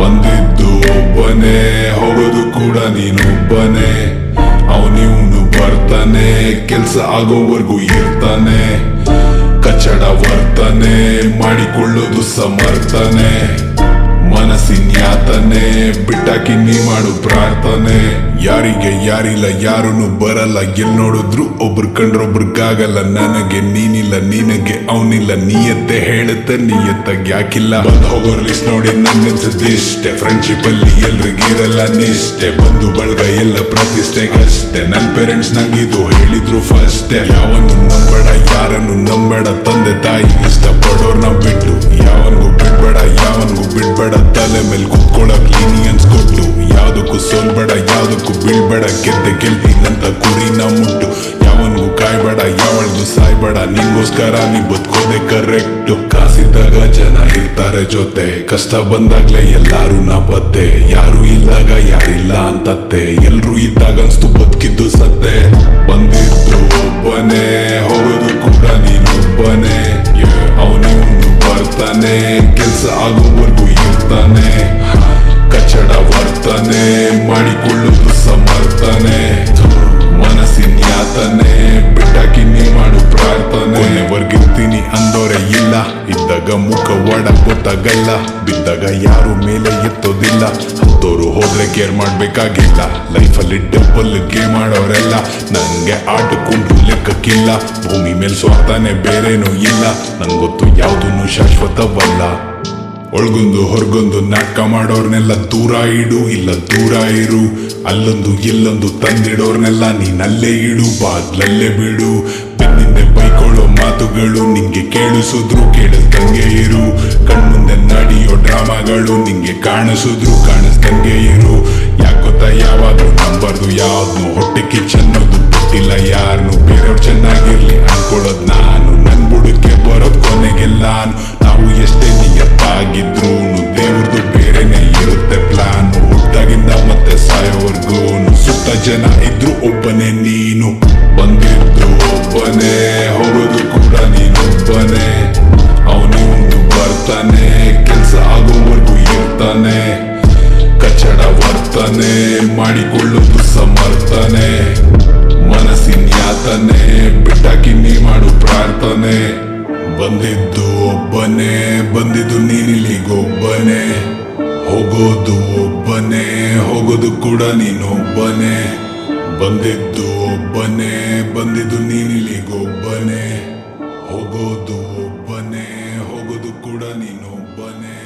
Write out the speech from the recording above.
ಬಂದಿದ್ದು ಒಬ್ಬನೇ, ಹೋಗೋದು ಕೂಡ ನೀನೊಬ್ಬನೇ ಅವನಿವನು ಬರ್ತಾನೆ, ಕೆಲ್ಸ ಆಗೋವರೆಗೂ ಇರ್ತಾನೆ. ಕಚ್ಚಡ ವರ್ತನೆ, ಮಾಡಿಕೊಳ್ಳೋದು ಸಮರ್ಥನೆ. ಮನಸ್ಸಿನ ಯಾತನೆ ಬಿಟ್ಟಾಕಿ ನೀ ಮಾಡು ಪ್ರಾರ್ಥನೆ. ಯಾರಿಗೆ ಯಾರಿಲ್ಲ ಯಾರೂ ಬರಲ್ಲ. ಎಲ್ ನೋಡಿದ್ರು ಒಬ್ರು ಕಂಡ್ರೊಬ್ರಿಗಾಗಲ್ಲ ನನಗೆ ನೀನಿಲ್ಲ, ನಿನಗೆ ಅವನಿಲ್ಲ. ನೀಯತ್ತೆ ಹೇಳುತ್ತೆ ನೀಯತ್ತಾಗ ಯಾಕಿಲ್ಲ. ಬಂದ್ ಹೋಗೋ ಲಿಸ್ಟ್ ನೋಡಿ ನನ್ಗನ್ಸದಿಷ್ಟೆ ಫ್ರೆಂಡ್ಶಿಪ್ ಅಲ್ಲಿ ಎಲ್ರಿಗಿರಲ್ಲ ನಿಷ್ಠೆ ಬಂದು ಬಳಗ ಎಲ್ಲ ಪ್ರತಿಷ್ಠೆಗಷ್ಟೇ ನನ್ ಪೇರೆಂಟ್ಸ್ ನಂಗಿದು ಹೇಳಿದ್ರು ಫಸ್ಟ್. ಯಾವನ್ನು ನಂಬೇಡ ಯಾರನ್ನು ನಂಬೇಡ ತಂದೆ ತಾಯಿ ಇಷ್ಟ ಪಡೋರ್ನ ಬಿಟ್ಟು. ಯಾವನ್ಗೂ ಬಿಡ್ಬೇಡ ಯಾವನ್ಗೂ ಬಿಡ್ಬೇಡ. ತಲೆ ಮೇಲೆ ಕುತ್ಕೊಳ್ಳೋಕ್ ಲೀನಿಯನ್ಸ್ ಕೊಟ್ಟು. ಸಾಯ್ಬೇಡ ನಿಂಗೋಸ್ಕರ ನೀ ಬದುಕೋದೆ ಕರೆಕ್ಟ್ ಕಾಸಿದ್ದಾಗ ಜನ ಇರ್ತಾರೆ ಜೊತೆ. ಕಷ್ಟ ಬಂದಾಗ್ಲೇ ಎಲ್ಲಾರು ನಾ ಬದ್ದೆ ಯಾರು ಇದ್ದಾಗ ಯಾರಿಲ್ಲ ಅಂತತ್ತೆ. ಎಲ್ರು ಇದ್ದಾಗ ಅನ್ಸ್ತು ಬದುಕಿದ್ದು ಸತ್ತೆ. ಬಂದಿದ್ದು ಒಬ್ಬನೇ, ಹೋಗೋದು ಕೂಡ ನೀನೊಬ್ಬನೇ ಅವನಿವನು ಬರ್ತಾನೆ. ಕೆಲ್ಸ ಆಗೋವರೆಗೂ ಇರ್ತಾನೆ. ಕಚ್ಚಡ ಬರ್ತಾನೆ ಮಾಡಿಕೊಳ್ಳೋದು ಸಮರ್ಥನೆ. ಒಡ ಗೊತ್ತಾಗಲ್ಲ ಬಿದ್ದಾಗ ಯಾರು ಮೇಲೆ ಎತ್ತೋದಿಲ್ಲ ಹತ್ತೋರು ಹೋದ್ರೆ ಕೇರ್ ಮಾಡ್ಬೇಕಾಗಿಲ್ಲ. ಲೈಫಲ್ಲಿ ಡಬ್ಬಲ್ ಗೇಮ್ ಮಾಡೋರೆಲ್ಲ. ನಂಗೆ ಆಟಕ್ಕುಂಟು ಲೆಕ್ಕಕ್ಕಿಲ್ಲ. ಭೂಮಿ ಮೇಲೆ ಸ್ವಾರ್ಥನೆ ಬೇರೇನೂ ಇಲ್ಲ. ನಂಗೊತ್ತು ಯಾವುದೂ ಶಾಶ್ವತವಲ್ಲ. ಒಳಗೊಂದು ಹೊರಗೊಂದು ನಾಟಕ ಮಾಡೋರ್ನೆಲ್ಲ ದೂರ ಇಡು, ಇಲ್ಲ ದೂರ ಇರು. ಅಲ್ಲೊಂದು ಇಲ್ಲೊಂದು ತಂದಿಡೋರ್ನೆಲ್ಲ ನೀನಲ್ಲೇ ಇಡು, ಬಾಗ್ಲಲ್ಲೇ ಬಿಡು. ಮಾತುಗಳು ನಿಂಗೆ ಕೇಳಿಸಿದ್ರು ಕೇಳಿಸ್ದಂಗೆ ಇರು. ಕಣ್ಮುಂದೆ ನಡೆಯೋ ಡ್ರಾಮಾಗಳು ನಿಂಗೆ ಕಾಣಿಸಿದ್ರು ಕಾಣಿಸ್ದಂಗೆ ಇರು. ಯಾಕೋತ ಯಾವಾಗ ನಂಬರ್ದು ಯಾವ್ದು ಹೊಟ್ಟೆ ಕಿಚ್ಚನ್ನೋದು ಗೊತ್ತಿಲ್ಲ ಯಾರನ್ನು ಬೇರೆಯವ್ರು ಚೆನ್ನಾಗಿರ್ಲಿ ಅನ್ಕೊಳ್ಳೋದ್ ನಾನು. ನನ್ ಬುಡಕ್ಕೆ ಬರೋದ್ ಕೊನೆಗೆಲ್ಲ ನಾವು ಎಷ್ಟೇ ನಿಯತ್ತಾಗಿದ್ರು ದೇವ್ರದ್ದು ಬೇರೆನೆ ಇರುತ್ತೆ ಪ್ಲಾನ್. ಹುಟ್ಟಾಗಿಂದ ಮತ್ತೆ ಸಾಯೋವರ್ಗೂ ಸುತ್ತ ಜನ ಇದ್ರು ಒಬ್ಬನೇ ನೀನು. ಬಂದಿದ್ದು ಒಬ್ಬನೇ ಹೋಗೋದು ನೀನೊಬ್ಬನೇ ಒಂದು ಬರ್ತಾನೆ. ಕೆಲ್ಸ ಆಗೋವರೆಗೂ ಇರ್ತಾನೆ. ಕಚ್ಚಡ ವರ್ತನೆ, ಮಾಡಿಕೊಳ್ಳೋದು ಸಮರ್ಥನೆ. ಮನಸ್ಸಿನ ಯಾತನೆ ಬಿಟ್ಟಾಕಿ ನೀ ಮಾಡು ಪ್ರಾರ್ಥನೆ. ಬಂದಿದ್ದು ಒಬ್ಬನೇ, ಬಂದಿದ್ದು ನೀನಿಲ್ಲಿಗೊಬ್ಬನೇ. ಹೋಗೋದು ಒಬ್ಬನೇ, ಹೋಗೋದು ಕೂಡ ನೀನೊಬ್ಬನೇ. ಬಂದಿದ್ದು ಒಬ್ಬನೇ, ಬಂದಿದ್ದು ನೀನಿಲ್ಲಿ ಬರೋದು ಒಬ್ಬನೇ ಹೋಗೋದು ಕೂಡ ನೀನು ಒಬ್ಬನೇ